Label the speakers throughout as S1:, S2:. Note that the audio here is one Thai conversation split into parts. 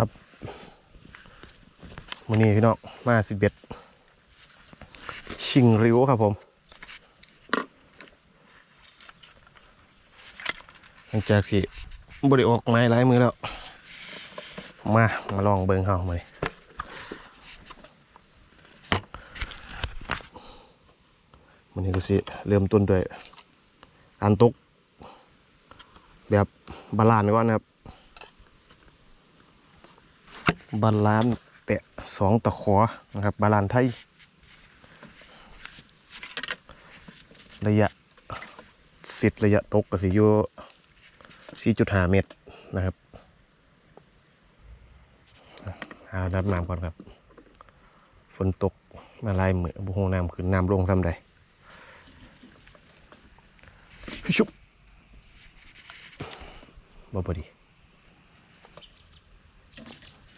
S1: ครับวันนี้พี่น้องมาสิบเอ็ดชิงริ้วครับผมหลังจากที่บริออกไม้หลายมือแล้ว มามาลองเบิงเฮามาเลยวันนี้ก็สิเริ่มต้นด้วยการตกแบบบาลานก่อนนะครับ บาลานแตะสองตะขอนะครับ บาลานไทย ระยะสิทธิ์ระยะตกก็สิอยู่4.5 เมตรนะครับหาดับน้ำก่อนครับ ฝนตกมาลายเหมือบุหงน้ำขึ้นน้ำลงทำใดชุบบ่พอดี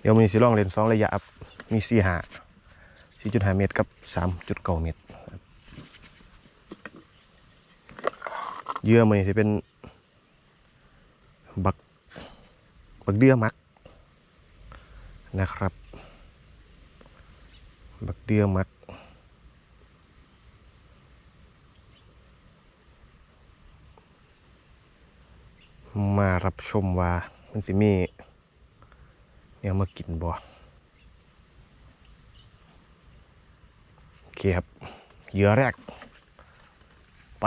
S1: เดี๋ยวมีสิลองเลนสองระยะครับมีสี่หาสี่จุดห้าเมตรกับสามจุดเก้าเมตรเหยื่อมันจะเป็น บักบักเดือมักนะครับ บักเดือมักมารับชมว่ามันสิมี เนี่ยมากินบ่โอเคครับเหยื่อแรก ไป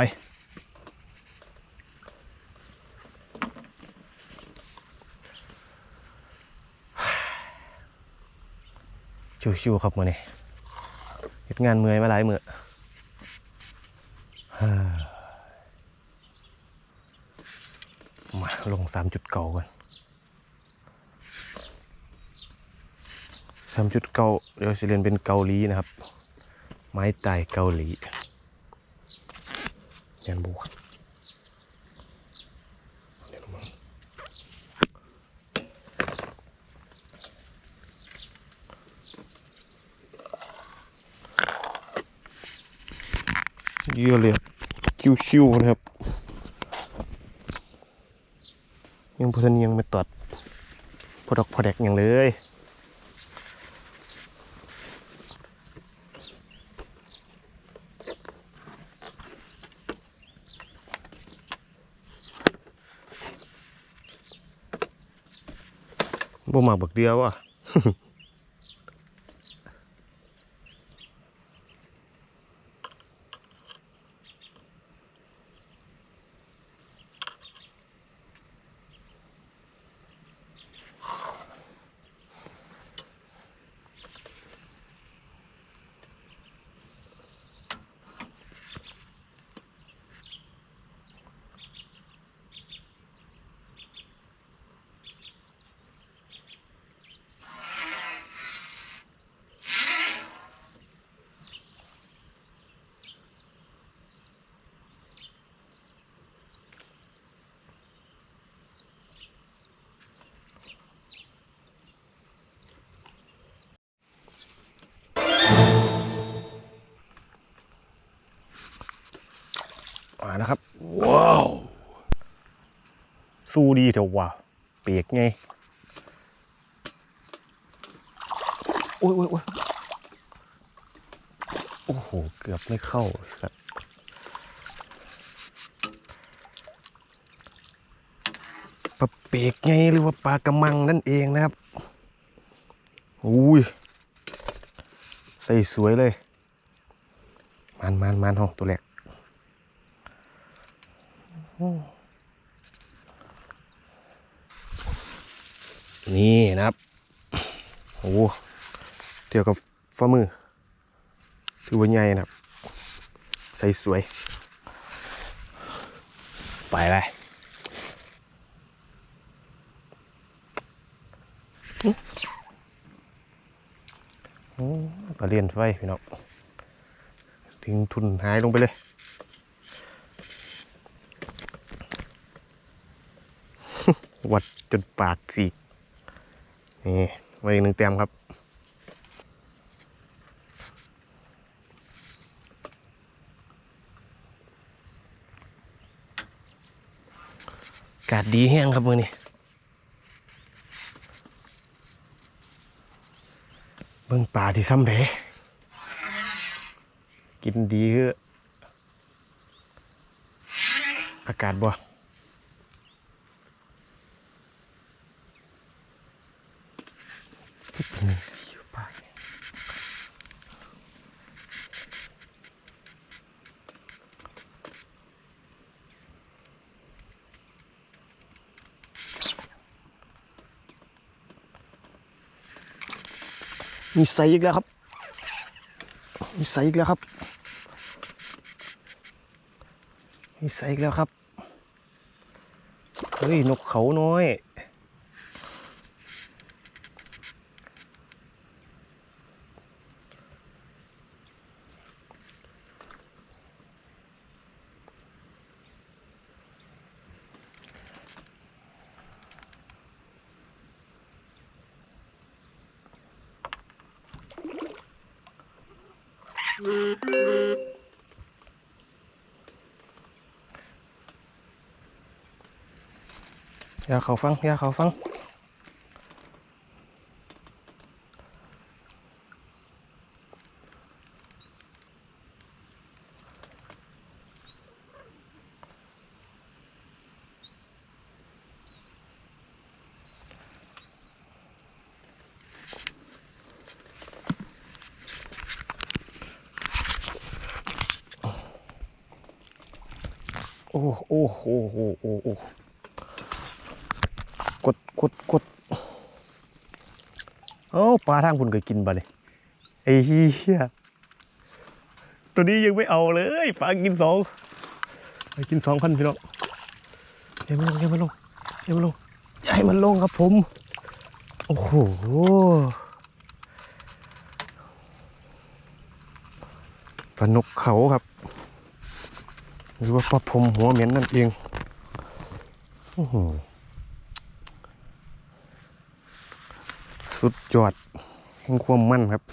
S1: ชิวๆครับมือนี่เฮ็ดงานเมื่อยมาหลายมือฮ่ามาลงสามจุดเก่าก่อน สามจุดเกาเดี๋ยวสิเรียนเป็นเกาหลีนะครับ ไม้ตายเกาหลีเรียนบวกเดี๋ยเยอะเลยคิวๆนะครับ ยังพื่อนยังไม่ตัดพอดอกพอแดกอย่างเลย บ่มาบักเดียวว่ะ มาแล้วครับ ว้าว สู้ดีเถอะว่ะเปียกไงโอ้ยโอ้ยโอ้ยโอ้โห เกือบไม่เข้าสัตว์ปลาเปียกไงหรือว่าปลากระมังนั่นเองนะครับอุ้ยใส่สวยเลย มันมันมันห้องตัวแรก นี่นะครับ โอ้โหเทียวกับฝ่ามือถือว่าใหญ่นะครับ ใส่สวย ไปเลยโอ้ปลาเลียนไฟพี่น้องทิ้งทุนหายลงไปเลยวัดจนปากสีก นี่ไว้อีกหนึ่งแต้มครับอากาศดีแห้งครับมือนี้เบิ่งป่าที่ซ้ำเดกินดีคืออากาศบ่เป็นจังซี่อยู่ป่าเนี่ย มีใสอีกแล้วครับ มีใสอีกแล้วครับ มีใสอีกแล้วครับ เฮ้ย นกเขาน้อย อย่าเขาฟังอย่าเขาฟัง โอ้โอ้โอ้โอ้โอ้โอ้ กดกดเอ้าปลาทางคุณเคยกินบ่เลยไอ้เหี้ยตัวนี้ยังไม่เอาเลยฝากกินสองไปกินสองพันพี่น้องเดี๋ยมันลงเดี๋ยมันลงเดี๋ยมันลงอย่าให้มันลงครับผม โอ้โหปลานกเขาครับ หรือว่าปลาพรมหัวเหม็นนั่นเองโอ้โห สุดยอดแห่งความมั่นครับ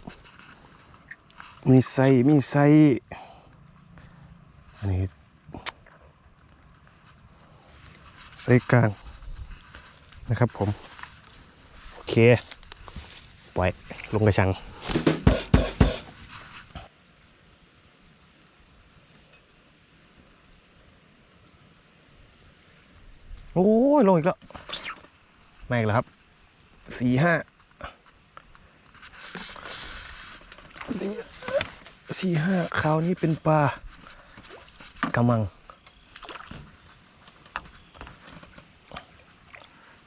S1: มีไส้มีไส้อันนี้ไส้กลางนะครับผม โอเค ปล่อยลงกระชังโอ้ยลงอีกแล้วไม่อีกแล้วครับสี่ห้า สี่ห้าคราวนี้เป็นปลากำมัง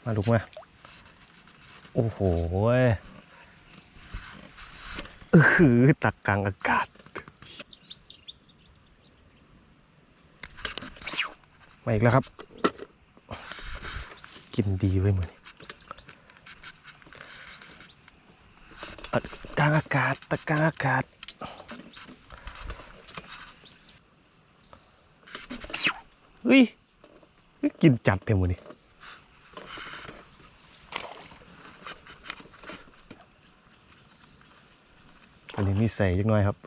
S1: มาลุกมา โอ้โหเออหือตักกลางอากาศ มาอีกแล้วครับ กินดีไว้ยมือนกลางอากาศตะกลางอากาศ เฮ้ยกินจัดเต็มมือนี่อันนี้มีใส่จักหน่อยครับ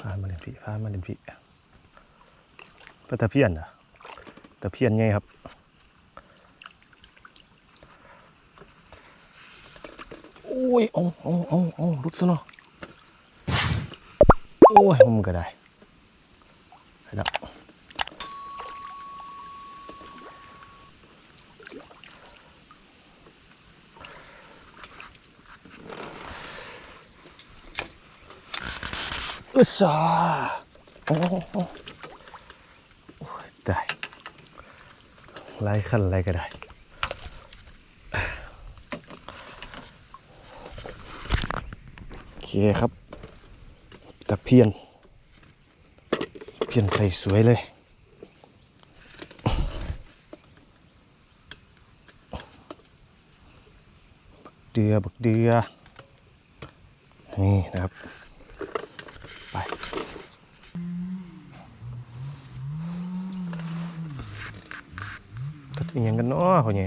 S1: ฟานมาเล่นพี่ฟานมาเล่นพี่ปลาตะเพียนเหรอะตะเพียนไงครับ โอ้ ยเอาเอาเอาเอาลุกซะเนาะโอ้ยมันก็ได้ไปแล้วอุตส่าห์โอ้โหโอ้ได้ไล่ขั้นไล่ก็ได้ โอ เคครับตะเพียน เพียนใส่สวยเลยบักเดือบักเดือ นี่นะครับ ไปตัดอียังกันเนาะพ่อใหญ่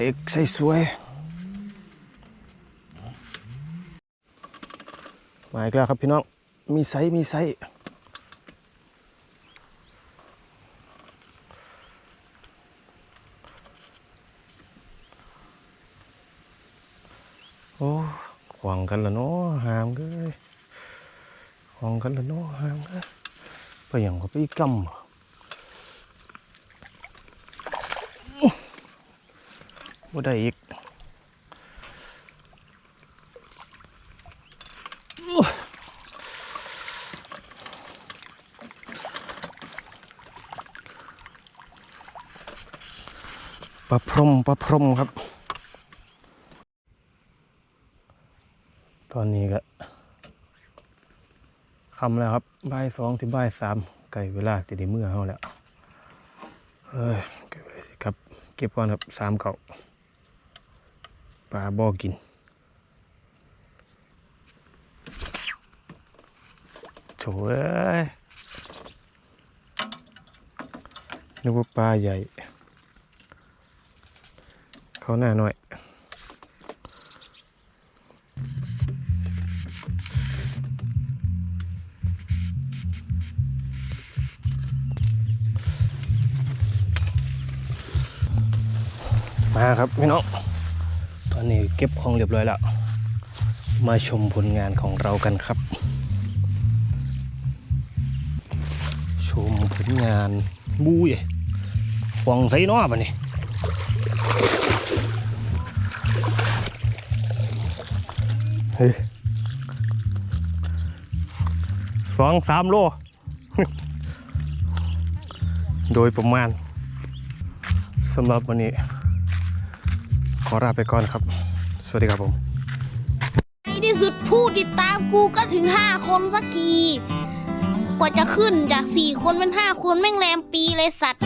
S1: เด็กใส่สวยมาอีกแล้วครับพี่น้อง มีไซมีไซโอ้ขวางกันละเนาะหามเกันขวางกันละเนาะหามกันไปอย่างกับไปกำ บ่ได้อีกปลาพรมปลาพรมครับ ตอนนี้ก็คำแล้วครับบ่ายสองถึงบ่ายสามใกล้เวลาสิได้เมื่อเขาแล้วเฮ้ยเก็บไว้สิครับ เก็บก่อนครับสามเก่า ปลาบ่อกินโถ่เอ้ยนึกว่าปลาใหญ่ เขาหน้าหน่อยมาครับพี่น้อง เก็บของเรียบร้อยแล้ว มาชมผลงานของเรากันครับ ชมผลงานบุ้ยฟองใส่นอปะนี่เฮ้ยสองสามโล โดยประมาณสำหรับวันนี้ ขอลาไปก่อนครับ สวัสดีครับผม
S2: ในที่สุดผู้ติดตามกูก็ถึงห้าคนสักที กว่าจะขึ้นจากสี่คนเป็นห้าคนแม่งแรมปีเลยสัตว์